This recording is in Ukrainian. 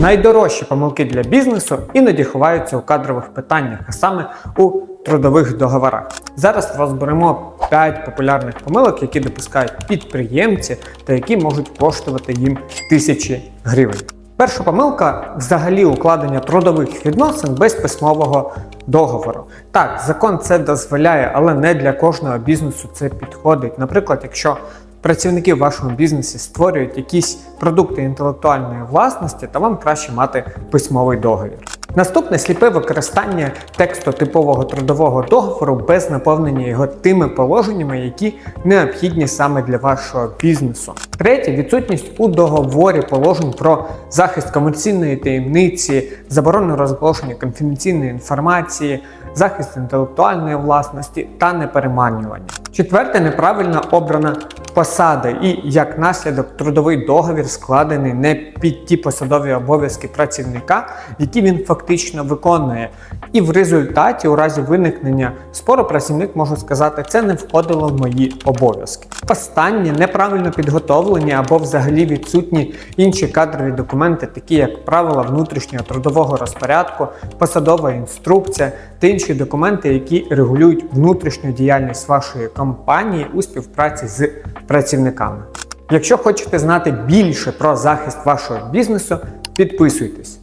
Найдорожчі помилки для бізнесу іноді ховаються у кадрових питаннях, а саме у трудових договорах. Зараз розберемо 5 популярних помилок, які допускають підприємці та які можуть коштувати їм тисячі гривень. Перша помилка взагалі укладення трудових відносин без письмового договору. Так, закон це дозволяє, але не для кожного бізнесу це підходить. Наприклад, якщо працівники в вашому бізнесі створюють якісь продукти інтелектуальної власності, то вам краще мати письмовий договір. Наступне сліпе використання тексту типового трудового договору без наповнення його тими положеннями, які необхідні саме для вашого бізнесу. Третє відсутність у договорі положень про захист комерційної таємниці, заборону розголошення конфіденційної інформації, захист інтелектуальної власності та непереманювання. Четверте неправильно обрана посада і як наслідок трудовий договір складений не під ті посадові обов'язки працівника, які він фактично виконує. І в результаті, у разі виникнення спору, працівник може сказати, це не входило в мої обов'язки. Останнє неправильно підготовлені або взагалі відсутні інші кадрові документи, такі як правила внутрішнього трудового розпорядку, посадова інструкція та інші документи, які регулюють внутрішню діяльність вашої компанії у співпраці з працівниками. Якщо хочете знати більше про захист вашого бізнесу, підписуйтесь.